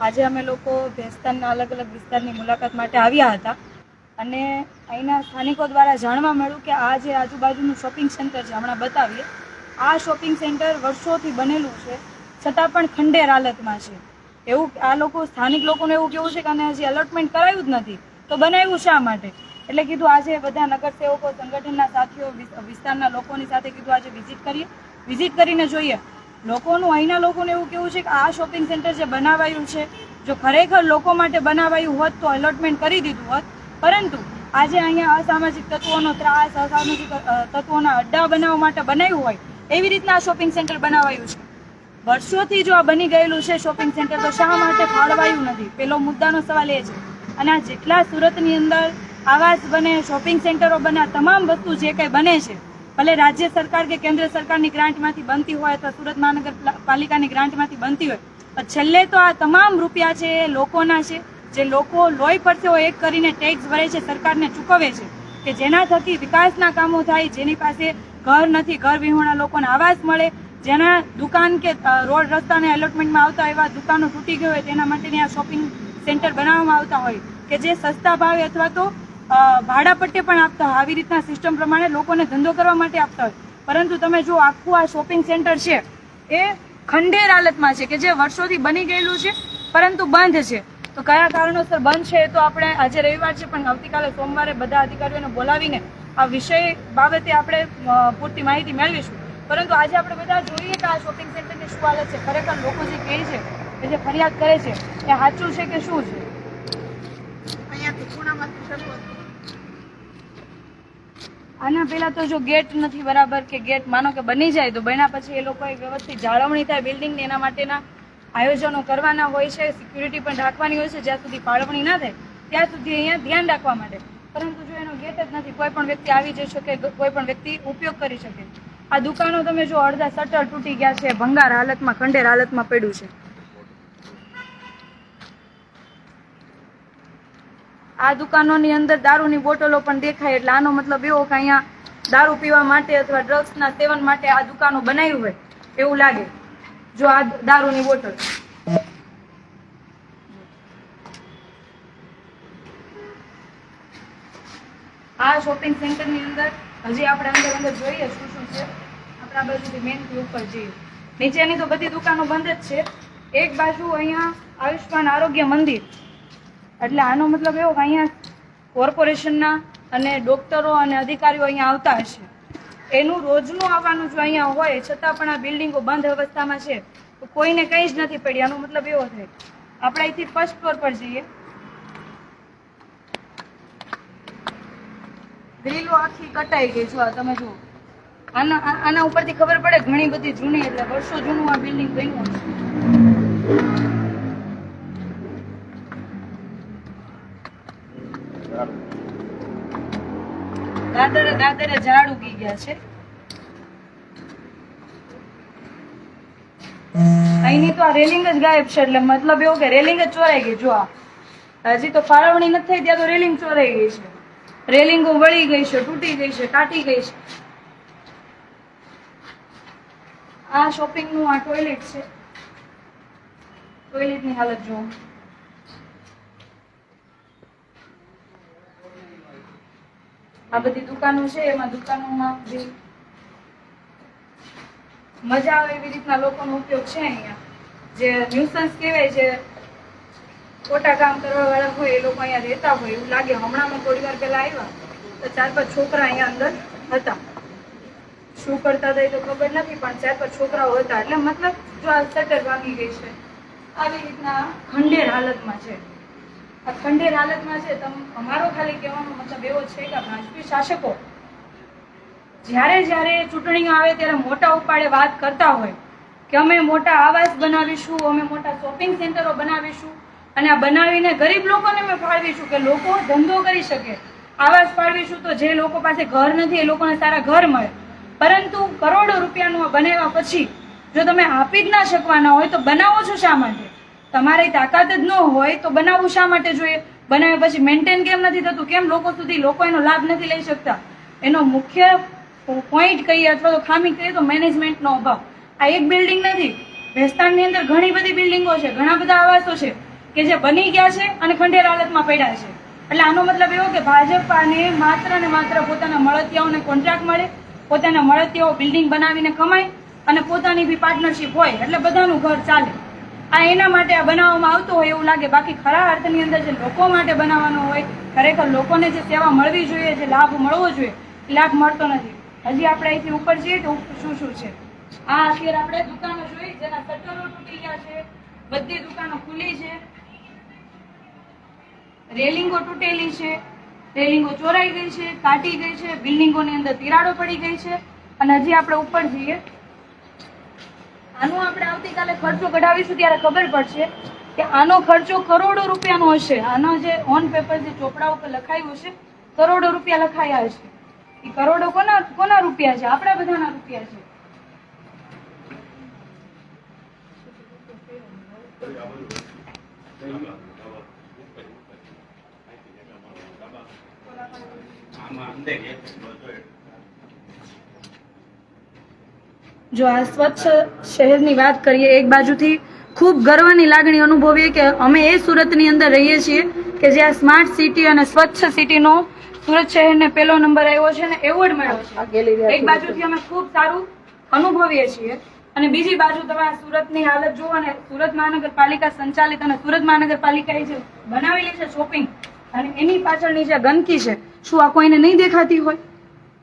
આજે અમે લોકો ભેસ્તાનના અલગ અલગ વિસ્તારની મુલાકાત માટે આવ્યા હતા. અને અહીંના સ્થાનિકો દ્વારા જાણવા મળ્યું કે આ જે આજુબાજુનું શોપિંગ સેન્ટર છે, હમણાં બતાવીએ. આ શોપિંગ સેન્ટર વર્ષોથી બનેલું છે, છતાં પણ ખંડેર હાલતમાં છે. એવું આ લોકો, સ્થાનિક લોકોને એવું કેવું છે કે આને હજી અલોટમેન્ટ કરાયું જ નથી. તો બનાવ્યું શા માટે? એટલે કીધું આજે બધા નગરસેવકો, સંગઠનના સાથીઓ વિસ્તારના લોકોની સાથે કીધું આજે વિઝિટ કરીએ. વિઝિટ કરીને જોઈએ. લોકોનું, અહીંના લોકોને એવું કેવું છે કે આ શોપિંગ સેન્ટર જે બનાવાયું છે, જો ખરેખર લોકો માટે બનાવાયું હોત તો અલોટમેન્ટ કરી દીધું હોત. પરંતુ આજે અહીંયા અસામાજિક તત્વોનો ત્રાસ, અસામાજિક તત્વોના અડ્ડા બનાવવા માટે બનાવ્યું હોય, એવી રીતના આ શોપિંગ સેન્ટર બનાવાયું છે. વર્ષોથી જો આ બની ગયેલું છે શોપિંગ સેન્ટર તો શા માટે ફાળવાયું નથી? પેલો મુદ્દાનો સવાલ એ છે. અને આ જેટલા સુરતની અંદર આવાસ બને શોપિંગ સેન્ટરો બને તમામ વસ્તુ જે કંઈ બને છે ભલે રાજ્ય સરકાર કે કેન્દ્ર સરકારની ગ્રાન્ટમાંથી બનતી હોય અથવા સુરત મહાનગરપાલિકાની ગ્રાન્ટમાંથી બનતી હોય, પણ છેલ્લે તો આ તમામ રૂપિયા છે એ લોકોના છે. જે લોકો લોહી પરસેવો એક કરીને ટેક્સ ભરે છે, સરકારને ચૂકવે છે. કે જેના થકી વિકાસના કામો થાય, જેની પાસે ઘર નથી, ઘર વિહોણા લોકોને આવાસ મળે, જેના દુકાન કે રોડ રસ્તાને એલોટમેન્ટમાં આવતા એવા દુકાનો તૂટી ગઈ હોય તેના માટેની આ શોપિંગ સેન્ટર બનાવવામાં આવતા હોય, કે જે સસ્તા ભાવે અથવા તો ભાડા પટ્ટે પણ આપતા હોય. આવી રીતના સિસ્ટમ પ્રમાણે લોકોને ધંધો કરવા માટે આપતા હોય. પરંતુ તમે જો આખું આ શોપિંગ સેન્ટર છે, એ ખંડેર હાલતમાં છે કે જે વર્ષોથી બની ગયેલું છે, પરંતુ બંધ છે. તો કયા કારણોસર બંધ છે એ તો આપણે આજે રવિવાર છે, પણ આવતીકાલે સોમવારે બધા અધિકારીઓને બોલાવીને આ વિષય બાબતે આપણે પૂરતી માહિતી મેળવીશું. પરંતુ આજે આપણે બધા જોઈએ કે આ શોપિંગ સેન્ટરની શું હાલત છે. ખરેખર લોકો જે કહે છે કે જે ફરિયાદ કરે છે, એ સાચું છે કે શું છે? અહીંયાથી ખૂણામાંથી શરૂઆત આના પહેલા તો જો ગેટ નથી બરાબર કે ગેટ માનો કે બની જાય, તો બન્યા પછી એ લોકોએ વ્યવસ્થિત જાળવણી થાય બિલ્ડિંગ એના માટેના આયોજનો કરવાના હોય છે, સિક્યુરિટી પણ રાખવાની હોય છે, જ્યાં સુધી ફાળવણી ના થાય, ત્યાં સુધી અહીંયા ધ્યાન રાખવા માટે. પરંતુ જો એનો ગેટ જ નથી, કોઈ પણ વ્યક્તિ આવી જઈ શકે કોઈ પણ વ્યક્તિ ઉપયોગ કરી શકે. આ દુકાનો તમે જો અડધા શટર તૂટી ગયા છે, ભંગાર હાલતમાં, ખંડેર હાલતમાં પડ્યું છે. આ દુકાનોની અંદર દારૂની બોટલો પણ દેખાય એટલે આનો મતલબ એવો કે અહીંયા દારૂ પીવા માટે અથવા ડ્રગ્સના સેવન માટે આ દુકાનો બનાવી હોય એવું લાગે. જો આ દારૂની બોટલ. આ શોપિંગ સેન્ટરની અંદર હજી આપણે અંદર અંદર જોઈએ શું શું છે. આપણે આ બાજુથી મેનથી ઉપર જઈએ. નીચેની તો બધી દુકાનો બંધ જ છે. એક બાજુ અહીંયા આયુષ્માન આરોગ્ય મંદિર. એટલે આનો મતલબ એવો કે અહીંયા કોર્પોરેશનના અને ડોક્ટરો અને અધિકારીઓ અહીંયા આવતા હશે. એનું રોજનું આવવાનું જો અહીંયા હોય, છતાં પણ આ બિલ્ડિંગો બંધ અવસ્થામાં છે, તો કોઈને કંઈ જ નથી પડી. આનો મતલબ એવો થાય. આપણે અહીંથી ફર્સ્ટ ફ્લોર પર જઈએ. ગ્રીલો આખી કટાઈ ગઈ છો. તમે જુઓ. આના આના ઉપરથી ખબર પડે ઘણી બધી જૂની, એટલે વર્ષો જૂનું આ બિલ્ડિંગ બન્યું છે દાદરે દાદરે ઝાડ ઉગી ગયા છે. અહીંની તો આ રેલિંગ જ ગાયબ છે, એટલે મતલબ એવો કે રેલિંગ જ ચોરાઈ ગઈ, જો આ. હજી તો ફાળવણી નથી થઈ, ત્યાં તો રેલિંગ ચોરાઈ ગઈ છે. રેલિંગો વળી ગઈ છે, તૂટી ગઈ છે, કાટી ગઈ છે. આ શોપિંગનું આ ટોયલેટ છે. ટોયલેટની હાલત જુઓ આ બધી દુકાનો છે, એમાં દુકાનોમાં બી મજા આવે એવી રીતના લોકોનો ઉપયોગ છે અહીંયા. જે ન્યુસન્સ કહેવાય, જે ખોટા કામ કરવા વાળા હોય, એ લોકો અહીંયા રહેતા હોય, એવું લાગે. હમણાં થોડી વાર પહેલા આવ્યા, તો ચાર પાંચ છોકરા અહીંયા અંદર હતા. શું કરતા હતા એ તો ખબર નથી, પણ ચાર પાંચ છોકરાઓ હતા. એટલે મતલબ જો આ શટર ભાંગી ગઈ છે. આવી રીતના ખંડેર હાલતમાં છે. ખંડેર હાલતમાં છે. તમ અમારો ખાલી કહેવાનો મતલબ એવો છે કે ભાજપી શાસકો જ્યારે જ્યારે ચૂંટણી આવે ત્યારે મોટા ઉપાડે વાત કરતા હોય કે અમે મોટા આવાસ બનાવીશું, અમે મોટા શોપિંગ સેન્ટરો બનાવીશું અને આ બનાવીને ગરીબ લોકોને અમે ફાળવીશું કે લોકો ધંધો કરી શકે. આવાસ ફાળવીશું તો જે લોકો પાસે ઘર નથી એ લોકોને સારા ઘર મળે. પરંતુ કરોડો રૂપિયાનું બનાવ્યા પછી જો તમે આપી જ ના શકવાના હોય તો બનાવો છો શા માટે? તમારી તાકાત જ ન હોય તો બનાવવું શા માટે જોઈએ? બનાવ્યા પછી મેન્ટેન કેમ નથી થતું? કેમ લોકો સુધી લોકો એનો લાભ નથી લઈ શકતા? એનો મુખ્ય પોઈન્ટ કહીએ અથવા તો ખામી કહીએ તો મેનેજમેન્ટનો અભાવ. આ એક બિલ્ડિંગ નથી. ભેસ્તાનની અંદર ઘણી બધી બિલ્ડિંગો છે. ઘણા બધા આવાસો છે કે જે બની ગયા છે અને ખંડેર હાલતમાં પડ્યા છે. એટલે આનો મતલબ એવો કે ભાજપાને માત્ર ને માત્ર પોતાના મળતિયાઓને કોન્ટ્રાક્ટ મળે, પોતાના મળતિયાઓ બિલ્ડિંગ બનાવીને કમાય અને પોતાની બી પાર્ટનરશિપ હોય. એટલે બધાનું ઘર ચાલે. આ એના માટે આ બનાવવામાં આવતો હોય એવું લાગે. બાકી ખરા અર્થની અંદર જે લોકો માટે બનાવવાનો હોય, ખરેખર લોકોને જે સેવા મળવી જોઈએ, જે લાભ મળવો જોઈએ, એ લાભ મળતો નથી. હજી આપણે અહીંથી ઉપર જઈએ તો શું શું છે? આ અત્યારે આપણે દુકાનો જોઈ, જેના શટરો તૂટી ગયા છે, બધી દુકાનો ખુલ્લી છે. રેલિંગો તૂટેલી છે, રેલિંગો ચોરાઈ ગઈ છે, કાટી ગઈ છે, બિલ્ડિંગોની અંદર તિરાડો પડી ગઈ છે. અને હજી આપણે ઉપર જઈએ. આનો આપણે આવતીકાલે ખર્ચો કઢાવીશું ત્યારે ખબર પડશે કે આનો ખર્ચો કરોડો રૂપિયાનો હશે. આનો જે ઓન પેપર જે ચોપડા ઉપર લખાયું હશે, કરોડો રૂપિયા લખાયા હશે. એ કરોડો કોના કોના રૂપિયા છે? આપણા બધાના રૂપિયા છે. જો આ સ્વચ્છ શહેરની વાત કરીએ એક બાજુથી ખૂબ ગર્વની લાગણી અનુભવીએ કે અમે એ સુરતની અંદર રહીએ છીએ કે જ્યાં સ્માર્ટ સિટી અને સ્વચ્છ સિટીનો સુરત શહેરને પહેલો નંબર આવ્યો છે અને એવોર્ડ મળ્યો છે. એક બાજુથી અમે ખૂબ સારું અનુભવીએ છીએ. અને બીજી બાજુ તમે આ સુરતની હાલત જુઓ અને સુરત મહાનગરપાલિકા સંચાલિત અને સુરત મહાનગરપાલિકાએ જે બનાવેલી છે શોપિંગ અને એની પાછળની જે ગંદકી છે શું આ કોઈને નહીં દેખાતી હોય?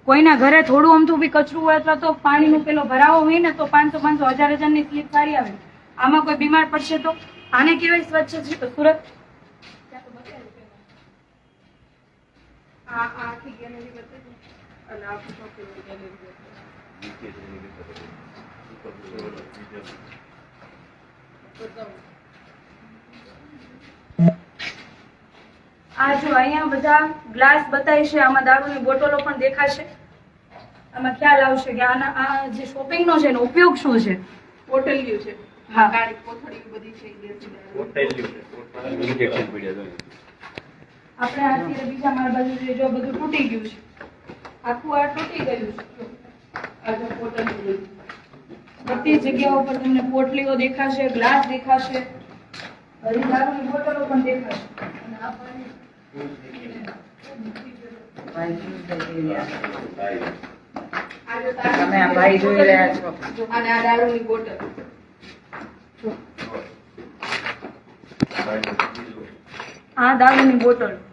કોઈના ઘરે થોડું અમથું બી કચરું હોય અથવા તો પાણીનો પેલો ભરાવો હોય ને તો પાંચસો પાંચસો હજાર હજારની સ્લીપ સારી આવે. આમાં કોઈ બીમાર પડશે તો? આને કહેવાય સ્વચ્છ છે તો સુરત? Thank આ આ જો અહીંયા બધા ગ્લાસ બતાવી છે આમાં દારૂની બોટલો પણ દેખાશે. આમાં ખ્યાલ આવશે કે આના આ જે શોપિંગનો છે એનો ઉપયોગ શું છે? પોટલિયું છે. હા. કાળી કોથળી બધી છે આપણે આ અત્યારે બીજા માળ બાજુ જો બધું તૂટી ગયું છે. આખું આ તૂટી ગયું છે. આ જો પોટલિયું. બધી જગ્યાઓ પર તમને પોટલીઓ દેખાશે ગ્લાસ દેખાશે. હરી દારૂની બોટલો પણ દેખાશે. અને આ તમે આ ભાઈ જોઈ રહ્યા છો. અને આ દારૂની બોટલ આ દારૂની બોટલ